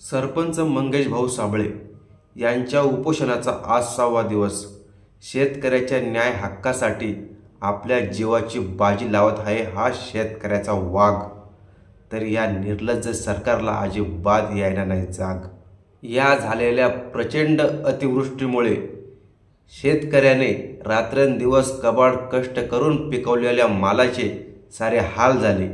सरपंच मंगेश भाऊ साबळे यांच्या उपोषणाचा आज सहावा दिवस. शेतकऱ्याच्या न्याय हक्कासाठी आपल्या जीवाची बाजी लावत आहे हा शेतकऱ्याचा वाघ. तर या निर्लज्ज सरकारला अजिबात यायला नाही जाग. या झालेल्या प्रचंड अतिवृष्टीमुळे शेतकऱ्याने रात्रंदिवस कबाड कष्ट करून पिकवलेल्या मालाचे सारे हाल झाले.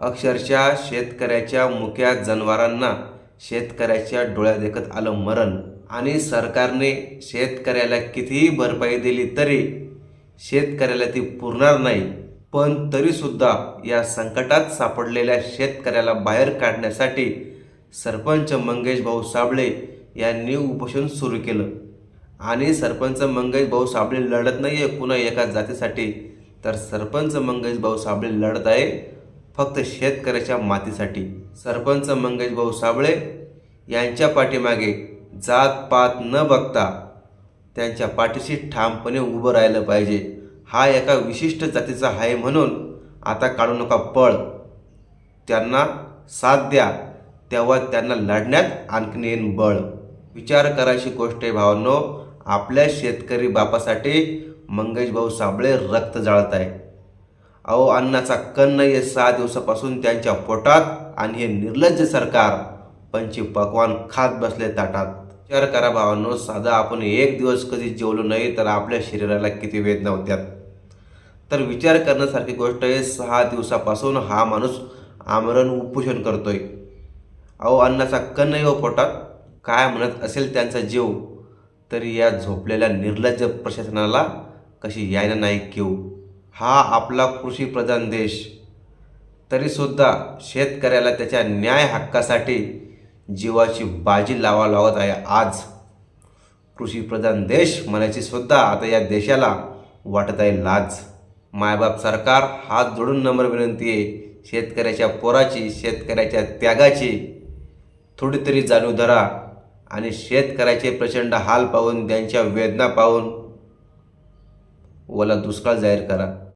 अक्षरशः शेतकऱ्याच्या मुक्या जनावरांना शेतकऱ्याच्या डोळ्यादेखत आलं मरण. आणि सरकारने शेतकऱ्याला कितीही भरपाई दिली तरी शेतकऱ्याला ती पुरणार नाही. पण तरीसुद्धा या संकटात सापडलेल्या शेतकऱ्याला बाहेर काढण्यासाठी सरपंच मंगेश भाऊ साबळे यांनी उपोषण सुरू केलं. आणि सरपंच मंगेश भाऊ साबळे लढत नाही आहे कुणा एका जातीसाठी. तर सरपंच मंगेश भाऊ साबळे लढत आहे फक्त शेतकऱ्याच्या मातीसाठी. सरपंच मंगेशभाऊ साबळे यांच्या पाठीमागे जात पात न बघता त्यांच्या पाठीशी ठामपणे उभं राहिलं पाहिजे. हा एका विशिष्ट जातीचा आहे म्हणून आता काढू नका पळ. त्यांना साथ द्या. तेव्हा त्यांना लढण्यात आणखीन येईन बळ. विचार करायची गोष्ट आहे भावांनो. आपल्या शेतकरी बापासाठी मंगेशभाऊ साबळे रक्त जाळत आहे अहो अन्नाचा कण हे सहा दिवसापासून त्यांच्या पोटात आणि हे निर्लज्ज सरकार. पंची पकवान खात बसले ताटात. विचार करा भावांनो साधा आपण एक दिवस कधी जेवलो नाही तर आपल्या शरीराला किती वेदना होत्यात. तर विचार करण्यासारखी गोष्ट आहे सहा दिवसापासून हा माणूस आमरण उपोषण करतोय. अहो अन्नाचा कण नाही हो पोटात. काय म्हणत असेल त्यांचा जीव तरी या झोपलेल्या निर्लज्ज प्रशासनाला कशी यायला नाही घेऊ हा आपला कृषीप्रधान देश. तरीसुद्धा शेतकऱ्याला त्याच्या न्याय हक्कासाठी जीवाची बाजी लावा लावत आहे आज. कृषीप्रधान देश म्हणायची सुद्धा आता या देशाला वाटत आहे लाज. मायबाप सरकार हात जोडून नम्र विनंती आहे. शेतकऱ्याच्या पोराची शेतकऱ्याच्या त्यागाची थोडी तरी जाणीव धरा आणि शेतकऱ्याचे प्रचंड हाल पाहून त्यांच्या वेदना पाहून ओला दुष्काळ जाहीर करा.